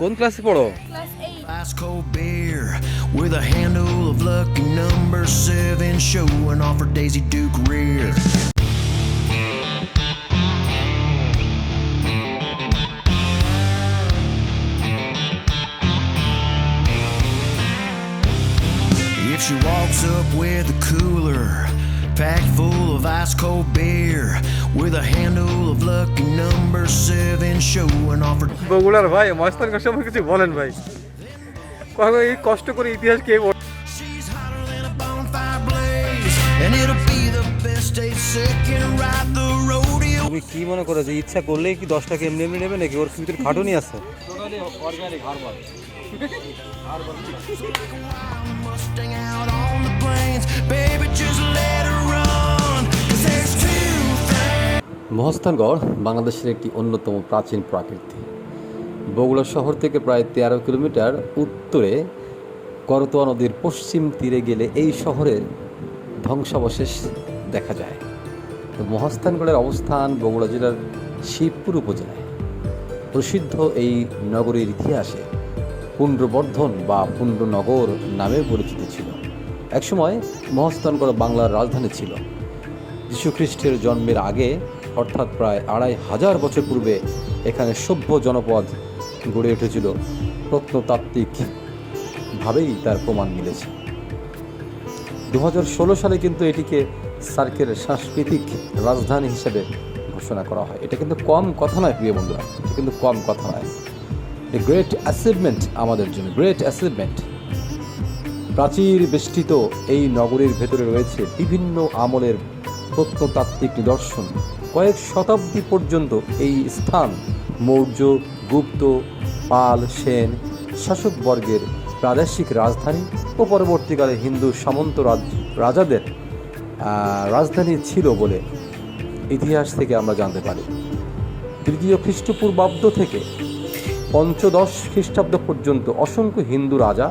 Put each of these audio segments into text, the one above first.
কোন ক্লাসে পড়ো class eight Ice cold beer with a handle of lucky number seven showing off her Daisy Duke rear. If she walks up with a cooler packed full of ice cold beer with a handle of lucky number seven showing off her বগুড়ার ভাই মস্তানগর সম্পর্কে কিছু বলেন ভাই কখন এই কষ্ট করে ইতিহাস কে পড়ে? She's hotter than a bonfire blaze, and it'll be the best day second ride the rodeo. তুমি কি মনে করো যে ইচ্ছা করলেই কি দশ টাকা এমনি এমনি নেবে নাকি ওর ভিতরে খাটুনি আছে Mustang out on the plains, baby, just let Mahasthangarh বাংলাদেশের একটি অন্যতম প্রাচীন প্রাকৃতি। বগুড়া শহর থেকে প্রায় তেরো কিলোমিটার উত্তরে করতোয়া নদীর পশ্চিম তীরে গেলে এই শহরের ধ্বংসাবশেষ দেখা যায়। মহাস্থানগড়ের অবস্থান বগুড়া জেলার শিবপুর উপজেলায়। প্রসিদ্ধ এই নগরীর ইতিহাসে পুণ্ড্রবর্ধন বা পুণ্ডনগর নামে পরিচিত ছিল। একসময় মহাস্থানগড় বাংলার রাজধানী ছিল। যীশুখ্রিস্টের জন্মের আগে অর্থাৎ প্রায় আড়াই হাজার বছর পূর্বে এখানে সভ্য জনপদ গড়ে উঠেছিল। প্রত্নতাত্ত্বিক ভাবেই তার প্রমাণ মিলেছে। দু হাজার ষোলো সালে কিন্তু এটিকে সার্কের সাংস্কৃতিক রাজধানী হিসেবে ঘোষণা করা হয়। এটা কিন্তু কম কথা নয়, প্রিয় বন্ধুরা। এটা কিন্তু কম কথা নয়। এ গ্রেট অ্যাচিভমেন্ট আমাদের জন্য গ্রেট অ্যাচিভমেন্ট প্রাচীর বেষ্টিত এই নগরীর ভেতরে রয়েছে বিভিন্ন আমলের প্রত্নতাত্ত্বিক নিদর্শন। কয়েক শতাব্দী পর্যন্ত এই স্থান মৌর্য, গুপ্ত, পাল, সেন শাসকবর্গের প্রাদেশিক রাজধানী ও পরবর্তীকালে হিন্দু সামন্ত রাজাদের রাজধানী ছিল বলে ইতিহাস থেকে আমরা জানতে পারি। তৃতীয় খ্রিস্টপূর্বাব্দ থেকে পঞ্চদশ খ্রিস্টাব্দ পর্যন্ত অসংখ্য হিন্দু রাজা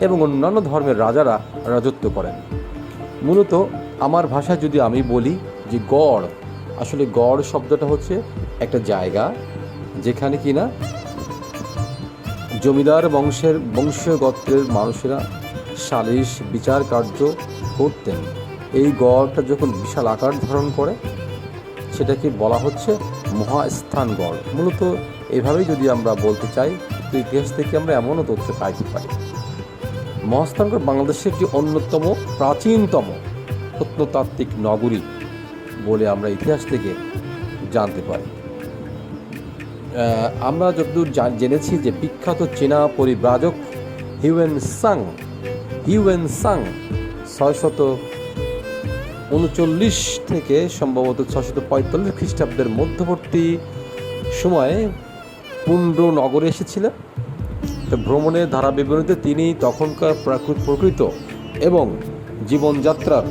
এবং অন্যান্য ধর্মের রাজারা রাজত্ব করেন। মূলত আমার ভাষায় যদি আমি বলি যে গড় আসলে গড় শব্দটা হচ্ছে একটা জায়গা, যেখানে কিনা জমিদার বংশের বংশীয় গোত্রের মানুষেরা সালিশ বিচার কার্য করতেন। এই গড়টা যখন বিশাল আকার ধারণ করে, সেটাকে বলা হচ্ছে মহাস্থানগড় মূলত এভাবেই যদি আমরা বলতে চাই, তো ইতিহাস থেকে আমরা এমনও তথ্য পাইতে পারি। মহাস্থানগড় বাংলাদেশের একটি অন্যতম প্রাচীনতম প্রত্নতাত্ত্বিক নগরী। বলে আমরা ইতিহাস থেকে জানতে পারি। আমরা যতদূর জেনেছি যে বিখ্যাত চীনা পরিব্রাজক হিউয়েন সাং হিউয়েন সাং ছয়শত উনচল্লিশ থেকে সম্ভবত ছশত পঁয়তাল্লিশ খ্রিস্টাব্দের মধ্যবর্তী সময়ে পুণ্ড নগরে এসেছিলেন। তো ভ্রমণের ধারা বিবরণীতে তিনি তখনকার প্রাকৃত প্রকৃত এবং জীবনযাত্রার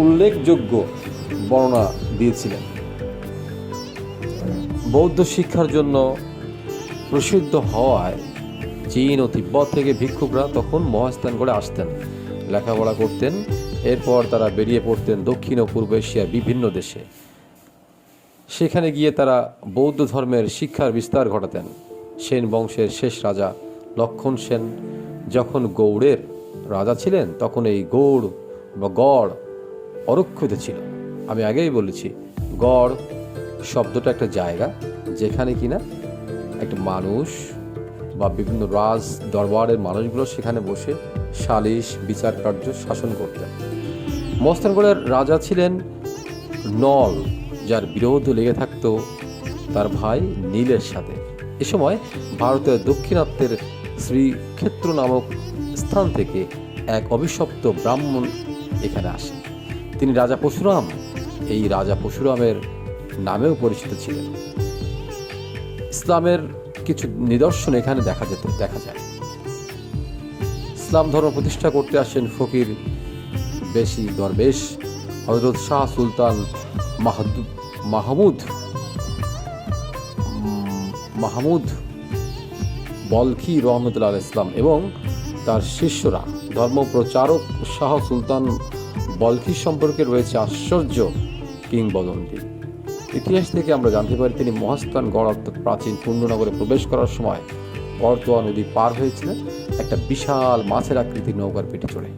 উল্লেখযোগ্য বর্ণনা দিয়েছিলেন। বৌদ্ধ শিক্ষার জন্য প্রসিদ্ধ হওয়ায় চীন ও তিব্বত থেকে ভিক্ষুকরা তখন মহাস্থান করে আসতেন, লেখাপড়া করতেন, এরপর তারা বেরিয়ে পড়তেন দক্ষিণ ও পূর্ব এশিয়ার বিভিন্ন দেশে। সেখানে গিয়ে তারা বৌদ্ধ ধর্মের শিক্ষার বিস্তার ঘটাতেন। সেন বংশের শেষ রাজা লক্ষণ সেন যখন গৌড়ের রাজা ছিলেন, তখন এই গৌড় বা গড় অরক্ষিত ছিল। আমি আগেই বলেছি, গড় শব্দটা একটা জায়গা, যেখানে কিনা একটা মানুষ বা বিভিন্ন রাজ দরবারের মানুষগুলো সেখানে বসে সালিশ, বিচার কার্য, শাসন করতেন মস্তানগড়ের রাজা ছিলেন নল, যার বিরোধ লেগে থাকত তার ভাই নীলের সাথে। এ সময় ভারতের দক্ষিণাত্যের শ্রীক্ষেত্র নামক স্থান থেকে এক অভিশপ্ত ব্রাহ্মণ এখানে আসে তিনি রাজা পরশুরাম এই রাজা পরশুরামের নামেও পরিচিত ছিলেন। ইসলামের কিছু নিদর্শন এখানে দেখা যেত, দেখা যায়। ইসলাম ধর্ম প্রতিষ্ঠা করতে আসেন ফকির বেশি দরবেশ হজরত শাহ সুলতান মাহমুদ। মাহমুদ বলখি রহমতুল্লাহ ইসলাম এবং তার শিষ্যরা, ধর্মপ্রচারক শাহ সুলতান বলখি সম্পর্কে রয়েছে আশ্চর্য কিংবদন্তি। ইতিহাস থেকে আমরা জানতে পারি তিনি মহাস্থানগড় অর্থাৎ প্রাচীন পূর্ণনগরে প্রবেশ করার সময় করতোয়া নদী পার হয়েছিলেন, একটা বিশাল মাছের আকৃতির নৌকার পিঠে চড়ে।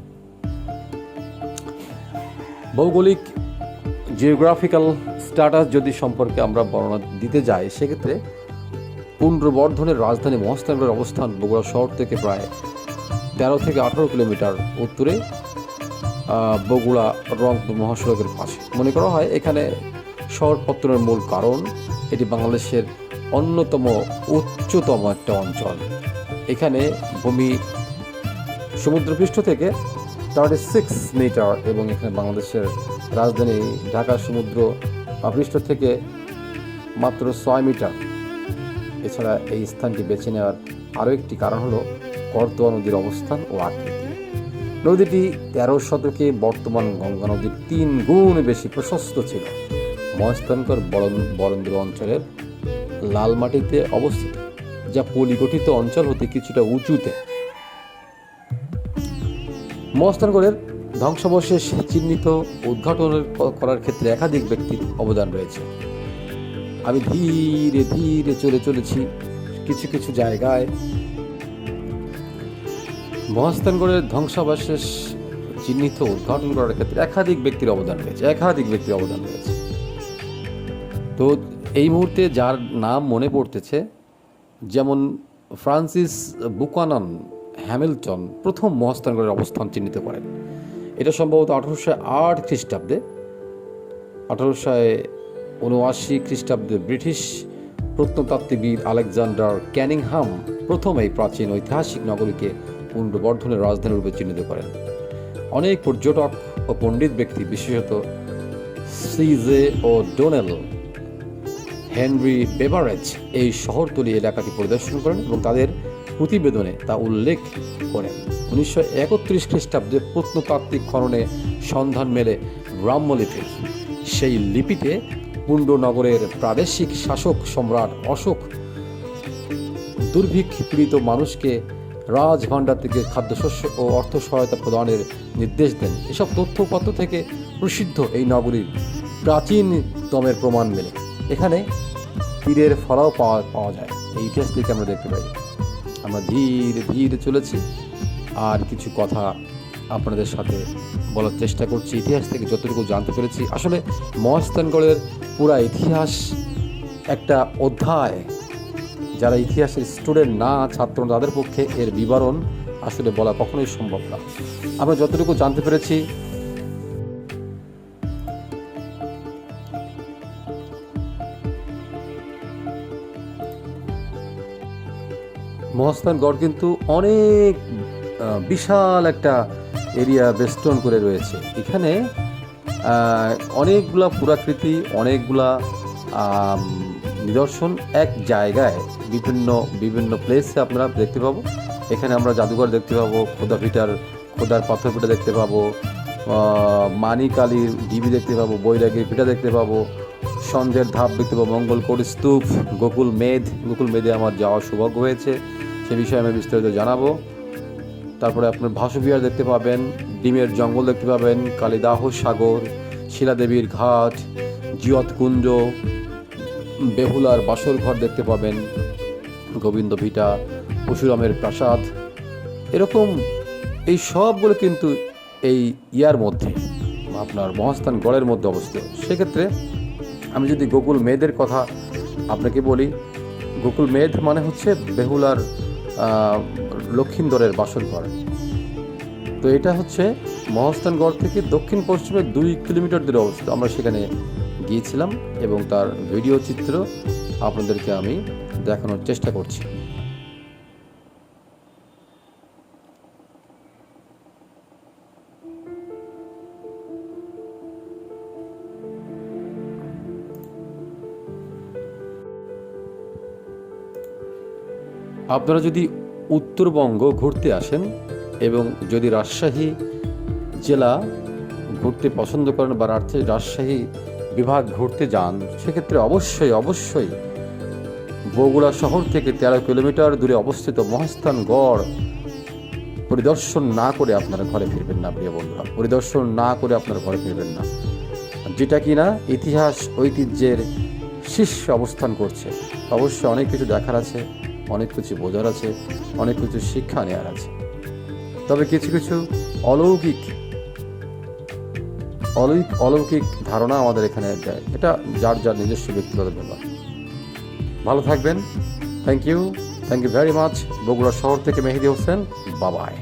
ভৌগোলিক জিওগ্রাফিক্যাল স্ট্যাটাস যদি সম্পর্কে আমরা বর্ণনা দিতে যাই, সেক্ষেত্রে পুণ্ড্রবর্ধনের রাজধানী মহাস্থানগড়ের অবস্থান বগুড়া শহর থেকে প্রায় তেরো থেকে আঠারো কিলোমিটার উত্তরে বগুড়া রংপুর মহাসড়কের পাশে। মনে করা হয় এখানে শহর পত্তনের মূল কারণ, এটি বাংলাদেশের অন্যতম উচ্চতম একটা অঞ্চল। এখানে ভূমি সমুদ্রপৃষ্ঠ থেকে থার্টি সিক্স মিটার এবং এখানে বাংলাদেশের রাজধানী ঢাকা সমুদ্র পৃষ্ঠ থেকে মাত্র ছয় মিটার। এছাড়া এই স্থানটি বেছে নেওয়ার আরও একটি কারণ হলো করতোয়া নদীর অবস্থান ও আকৃতি। নদীটি তেরো শতকে বর্তমান গঙ্গা নদীর তিন গুণ বেশি প্রশস্ত ছিল। মহস্থানকর বরন- বরেন্দ্র অঞ্চলের লাল মাটিতে অবস্থিত, যা পলিগঠিত অঞ্চল হতে কিছুটা উঁচুতে। মহস্থানগড়ের ধ্বংসাবশেষ চিহ্নিত উদ্ঘাটনের ক- করার ক্ষেত্রে একাধিক ব্যক্তির অবদান রয়েছে। আমি ধীরে ধীরে চলে চলেছি। কিছু কিছু জায়গায় মহাস্থানগড়ের ধ্বংসাবশেষ চিহ্নিত উদ্ঘাটন করার ক্ষেত্রে একাধিক ব্যক্তির অবদান রয়েছে, একাধিক ব্যক্তির অবদান রয়েছে। তো এই মুহূর্তে যার নাম মনে পড়তেছে, যেমন ফ্রান্সিস বুকানন হ্যামিল্টন প্রথম মহাস্থানগড়ের অবস্থান চিহ্নিত করেন। এটা সম্ভবত আঠারোশো আট খ্রিস্টাব্দে। আঠারোশো উনআশি খ্রিস্টাব্দে ব্রিটিশ প্রত্নতাত্ত্বিকবিদ আলেকজান্ডার ক্যানিংহাম প্রথম এই প্রাচীন ঐতিহাসিক নগরীকে পুনর্বর্ধনের রাজধানী রূপে চিহ্নিত করেন। অনেক পর্যটক ও পণ্ডিত ব্যক্তি, বিশেষত সিজে ও ডোনেল হেনরি বেভারেজ, এই শহরতলি এলাকাটি পরিদর্শন করেন এবং তাদের প্রতিবেদনে তা উল্লেখ করেন। উনিশশো একত্রিশ খ্রিস্টাব্দে প্রত্নতাত্ত্বিক খননে সন্ধান মেলে ব্রাহ্মলিপির সেই লিপিতে পুণ্ডনগরের প্রাদেশিক শাসক সম্রাট অশোক দুর্ভিক্ষ পীড়িত মানুষকে রাজভাণ্ডার থেকে খাদ্যশস্য ও অর্থ সহায়তা প্রদানের নির্দেশ দেন। এসব তথ্যপত্র থেকে প্রসিদ্ধ এই নগরীর প্রাচীনতমের প্রমাণ মেলে। এখানে তীরের ফলাও পাওয়া পাওয়া যায়। এই ইতিহাস থেকে আমরা দেখতে পাই। আমরা ধীরে ধীরে চলেছি। আর কিছু কথা আপনাদের সাথে বলার চেষ্টা করছি। ইতিহাস থেকে যতটুকু জানতে পেরেছি। আসলে মহাস্থানগড়ের পুরা ইতিহাস একটা অধ্যায়। যারা ইতিহাসের স্টুডেন্ট, না ছাত্র, তাদের পক্ষে এর বিবরণ আসলে বলা কখনোই সম্ভব না। আমরা যতটুকু জানতে পেরেছি মহাস্থানগড় কিন্তু অনেক বিশাল একটা এরিয়া বেষ্টন করে রয়েছে। এখানে অনেকগুলা পুরাকৃতি, অনেকগুলা নিদর্শন এক জায়গায় বিভিন্ন বিভিন্ন প্লেসে আপনারা দেখতে পাবো। এখানে আমরা জাদুঘর দেখতে পাবো খোদা ভিটার খোদার পাথর পিঠা দেখতে পাবো মানিকালীর ডিবি দেখতে পাবো, বৈরাগীর পিঠা দেখতে পাবো সঞ্জয়ের ধাপ দেখতে পাবো মঙ্গলকোট স্তূপ, গোকুল মেদ। গোকুল মেদে আমার যাওয়ার সৌভাগ্য হয়েছে, সে বিষয়ে আমি বিস্তারিত জানাব। তারপরে আপনার ভাসুবিহার দেখতে পাবেন, ডিমের জঙ্গল দেখতে পাবেন, কালিদাহ সাগর, শিলাদেবীর ঘাট জিয়ত কুঞ্জ বেহুলার বাসর ঘর দেখতে পাবেন। গোবিন্দ ভিটা, পশুরামের প্রাসাদ। এরকম এই সবগুলো কিন্তু এই ইয়ার মধ্যে, আপনার মহাস্থান গড়ের মধ্যে অবস্থিত। সেক্ষেত্রে আমি যদি গোকুল মেয়েদের কথা আপনাকে বলি, গোকুল মেদ মানে হচ্ছে বেহুলার লক্ষিন্দরের বাসর ঘর। তো এটা হচ্ছে মহাস্থানগড় থেকে দক্ষিণ পশ্চিমে দুই কিলোমিটার দূরে অবস্থিত। আমরা সেখানে গিয়েছিলাম এবং তার ভিডিও চিত্র আপনাদেরকে আমি দেখানোর চেষ্টা করছি। আপনারা যদি উত্তরবঙ্গ ঘুরতে আসেন এবং যদি রাজশাহী জেলা ঘুরতে পছন্দ করেন বা রাজশাহী বিভাগ ঘুরতে যান, সেক্ষেত্রে অবশ্যই অবশ্যই বগুড়া শহর থেকে তেরো কিলোমিটার দূরে অবস্থিত মহাস্থান গড় পরিদর্শন না করে আপনারা ঘরে ফিরবেন না, প্রিয় বন্ধুরা। পরিদর্শন না করে আপনারা ঘরে ফিরবেন না। যেটা কি না ইতিহাস, ঐতিহ্যের শীর্ষে অবস্থান করছে। অবশ্যই অনেক কিছু দেখার আছে, অনেক কিছু বোঝার আছে, অনেক কিছু শিক্ষা নেওয়ার আছে। তবে কিছু কিছু অলৌকিক অলৌকিক অলৌকিক ধারণা আমাদের এখানে দেয়। এটা যার যার নিজস্ব ব্যক্তিগত ব্যাপার। ভালো থাকবেন। Thank you thank you very much Bogura শহর থেকে মেহেদি হোসেন। বাবায়